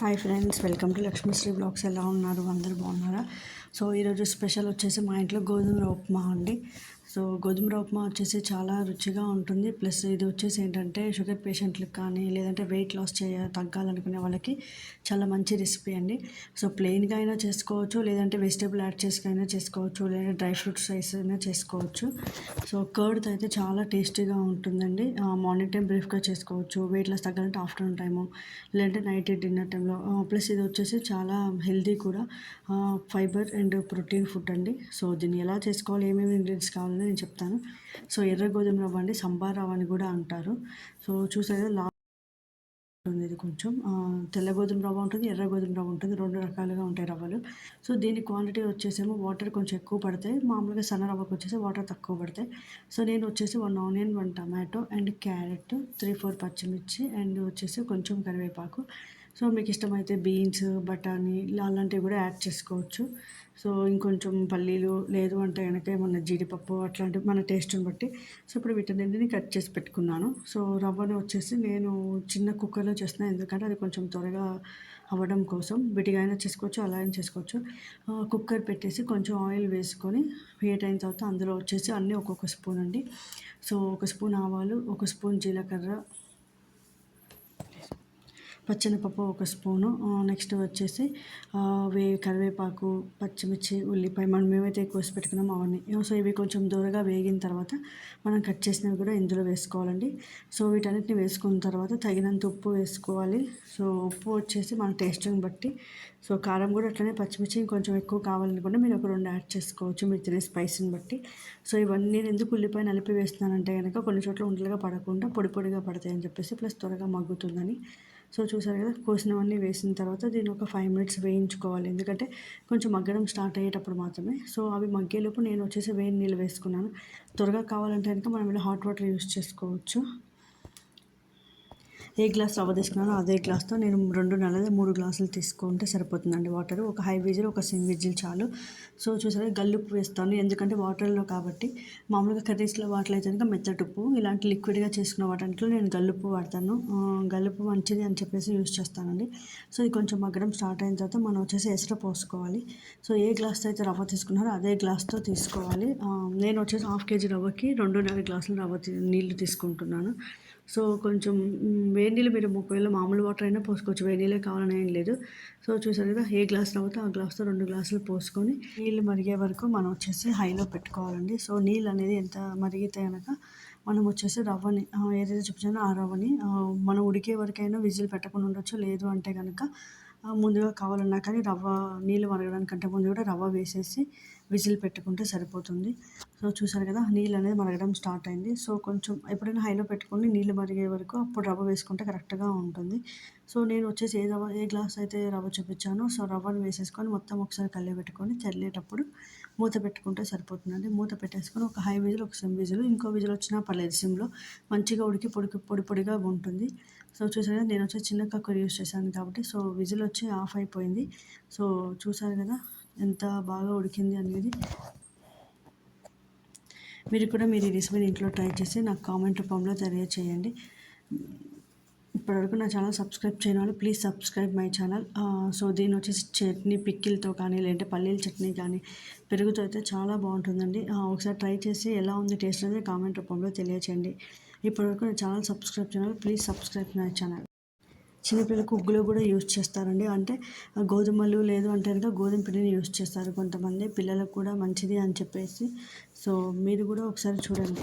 Hi friends welcome to Lakshmisri blogs. ఎలా ఉన్నారు? అందరు బాగున్నారా? సో ఈరోజు స్పెషల్ వచ్చేసి మా ఇంట్లో గోధుమ ఉప్మా అండి. సో గోధుమ ఉప్మా వచ్చేసి చాలా రుచిగా ఉంటుంది. ప్లస్ ఇది వచ్చేసి ఏంటంటే షుగర్ పేషెంట్లకు కానీ లేదంటే వెయిట్ లాస్ చేయ తగ్గాలనుకునే వాళ్ళకి చాలా మంచి రెసిపీ అండి. సో ప్లెయిన్గా అయినా చేసుకోవచ్చు లేదంటే వెజిటేబుల్ యాడ్ చేసుకైనా చేసుకోవచ్చు లేదంటే డ్రై ఫ్రూట్స్ రైస్ అయినా చేసుకోవచ్చు. సో కర్డ్ అయితే చాలా టేస్టీగా ఉంటుందండి. మార్నింగ్ టైం బ్రీఫ్గా చేసుకోవచ్చు వెయిట్ లాస్ తగ్గాలంటే ఆఫ్టర్నూన్ టైము లేదంటే నైట్ డిన్నర్ టైంలో. ప్లస్ ఇది వచ్చేసి చాలా హెల్దీ కూడా ఫైబర్ అండ్ ప్రోటీన్ ఫుడ్ అండి. సో దీన్ని ఎలా చేసుకోవాలి ఏమేమి ఇంగ్రీడియంట్స్ కావాలని నేను చెప్తాను. సో ఎర్ర గోధుమ రవ్వ అండి సంబార్ రవ్వ అని కూడా అంటారు. సో చూసారు లా ఉంటుంది ఇది కొంచెం. తెల్ల గోధుమ రవ్వ ఉంటుంది ఎర్ర గోధుమ రవ్వ ఉంటుంది రెండు రకాలుగా ఉంటాయి రవ్వలు. సో దీని క్వాంటిటీ వచ్చేసేమో వాటర్ కొంచెం ఎక్కువ పడతాయి. మామూలుగా సన్న రవ్వకు వచ్చేసి వాటర్ తక్కువ పడతాయి. సో నేను వచ్చేసి one onion one tomato and carrot three four పచ్చిమిర్చి అండ్ వచ్చేసి కొంచెం కరివేపాకు. సో మీకు ఇష్టమైతే బీన్స్ బఠానీ అలాంటివి కూడా యాడ్ చేసుకోవచ్చు. సో ఇంకొంచెం పల్లీలు లేదు అంటే కనుక ఏమన్నా జీడిపప్పు అట్లాంటివి మన టేస్ట్ని బట్టి. సో ఇప్పుడు వీటన్నింటిని కట్ చేసి పెట్టుకున్నాను. సో రవ్వను వచ్చేసి నేను చిన్న కుక్కర్లో చేస్తున్నాను ఎందుకంటే అది కొంచెం త్వరగా అవ్వడం కోసం. విడిగా అయినా చేసుకోవచ్చు అలా అయినా చేసుకోవచ్చు. కుక్కర్ పెట్టేసి కొంచెం ఆయిల్ వేసుకొని హీట్ అయిన తర్వాత అందులో వచ్చేసి అన్నీ ఒక్కొక్క స్పూన్ అండి. సో ఒక స్పూన్ ఆవాలు ఒక స్పూన్ జీలకర్ర పచ్చెనపప్పు ఒక స్పూను. నెక్స్ట్ వచ్చేసి వే కరివేపాకు పచ్చిమిర్చి ఉల్లిపాయ. మనం మేమైతే ఎక్కువ పెట్టుకున్నాం అవన్నీ. సో ఇవి కొంచెం దూరగా వేగిన తర్వాత మనం కట్ చేసినవి కూడా ఇందులో వేసుకోవాలండి. సో వీటన్నిటిని వేసుకున్న తర్వాత తగినంత ఉప్పు వేసుకోవాలి. సో ఉప్పు వచ్చేసి మన టేస్ట్ని బట్టి. సో కారం కూడా అట్లనే పచ్చిమిర్చి కొంచెం ఎక్కువ కావాలనుకుంటే మీరు ఒక రెండు యాడ్ చేసుకోవచ్చు మీరు తినే స్పైస్ని బట్టి. సో ఇవన్నీ నేను ఎందుకు ఉల్లిపాయ నలిపి వేస్తున్నానంటే కనుక కొన్ని చోట్ల ఉండలుగా పడకుండా పొడి పొడిగా పడతాయని చెప్పేసి ప్లస్ త్వరగా మగ్గుతుందని. సో చూసారు కదా కోసినవన్నీ వేసిన తర్వాత దీన్ని ఒక ఫైవ్ మినిట్స్ వేయించుకోవాలి. ఎందుకంటే కొంచెం మగ్గడం స్టార్ట్ అయ్యేటప్పుడు మాత్రమే. సో అవి మగ్గేలోపు నేను వచ్చేసి వేడి నీళ్ళు వేసుకున్నాను. త్వరగా కావాలంటే కనుక మనం ఇలా హాట్ వాటర్ యూస్ చేసుకోవచ్చు. ఏ గ్లాస్ రవ్వ తీసుకున్నానో అదే గ్లాస్తో నేను రెండు నెలలు మూడు గ్లాసులు తీసుకుంటే సరిపోతుందండి వాటర్ ఒక హై విజిల్ ఒక సిమ్ విజిల్ చాలు. సో చూసారా గల్లుప్పు వేస్తాను. ఎందుకంటే వాటర్లో కాబట్టి మామూలుగా కర్రీస్లో వాటర్ అయితే కనుక మెత్తటుప్పు ఇలాంటి లిక్విడ్గా చేసుకున్న వాటిలో నేను గల్లుప్పు వాడతాను. గల్లుప్పు మంచిది అని చెప్పేసి యూజ్ చేస్తానండి. సో ఇది కొంచెం మగ్గడం స్టార్ట్ అయిన తర్వాత మనం వచ్చేసి ఎసర పోసుకోవాలి. సో ఏ గ్లాస్తో అయితే రవ్వ తీసుకున్నారో అదే గ్లాస్తో తీసుకోవాలి. నేను వచ్చేసి హాఫ్ కేజీ రవ్వకి రెండున్నర గ్లాసులు రవ్వ నీళ్ళు తీసుకుంటున్నాను. సో కొంచెం వేడి నీళ్ళు మీరు ఒకవేళ మామూలు వాటర్ అయినా పోసుకోవచ్చు. వేడి నీళ్ళే కావాలని ఏం లేదు. సో చూసారు కదా ఏ గ్లాస్ రవ్వతో ఆ గ్లాస్తో రెండు గ్లాసులు పోసుకొని నీళ్ళు మరిగే వరకు మనం వచ్చేసి హైలో పెట్టుకోవాలండి. సో నీళ్ళు అనేది ఎంత మరిగితే కనుక మనం వచ్చేసి రవ్వని ఏదైతే చూపించానో ఆ రవ్వని మనం ఉడికే వరకైనా విజిల్ పెట్టకుండా ఉండొచ్చు? లేదు అంటే కనుక ముందుగా కావాలన్నా కానీ రవ్వ నీళ్ళు మరగడానికంటే ముందు కూడా రవ్వ వేసేసి విజిల్ పెట్టుకుంటే సరిపోతుంది. సో చూసారు కదా నీళ్ళు అనేది మరగడం స్టార్ట్ అయింది. సో కొంచెం ఎప్పుడైనా హైలో పెట్టుకొని నీళ్ళు మరిగే వరకు అప్పుడు రవ్వ వేసుకుంటే కరెక్ట్గా ఉంటుంది. సో నేను వచ్చేసి ఏ రవ్వ ఏ గ్లాస్ అయితే రవ్వ చూపించానో సో రవ్వను వేసేసుకొని మొత్తం ఒకసారి కళ్ళే పెట్టుకొని చల్లేటప్పుడు మూత పెట్టుకుంటే సరిపోతుందండి. మూత పెట్టేసుకొని ఒక హై విజిల్ ఒక సిమ్ విజిల్ ఇంకో విజిల్ వచ్చినా పర్లేదు సిమ్లో. మంచిగా ఉడికి పొడి పొడి పొడిగా ఉంటుంది. సో చూసారు నేను వచ్చి చిన్న కక్కర్ యూస్ చేశాను కాబట్టి సో విజిల్ వచ్చి ఆఫ్ అయిపోయింది. సో చూసారు కదా ఎంత బాగా ఉడికింది అనేది. మీరు కూడా మీరు ఈ రెసిపీని ఇంట్లో ట్రై చేసి నాకు కామెంట్ రూపంలో తెలియచేయండి. ఇప్పటివరకు నా ఛానల్ సబ్స్క్రైబ్ చేయని వాళ్ళు please subscribe my channel. So దీని వచ్చేసి చట్నీ పిక్కిల్తో కానీ లేదంటే పల్లీల చట్నీ కానీ పెరుగుతో అయితే చాలా బాగుంటుందండి. ఒకసారి ట్రై చేసి ఎలా ఉంది టేస్ట్ అనేది కామెంట్ రూపంలో తెలియచేయండి. ఇప్పటివరకు నా ఛానల్ సబ్స్క్రైబ్ చేయాలి ప్లీజ్ సబ్స్క్రైబ్ మై ఛానల్. చిన్నపిల్లలకు ఉగ్గులో కూడా యూజ్ చేస్తారండి. అంటే గోధుమలు లేదు అంటే కనుక గోధుమ పిండిని యూజ్ చేస్తారు కొంతమంది. పిల్లలకు కూడా మంచిది అని చెప్పేసి. సో మీరు కూడా ఒకసారి చూడండి.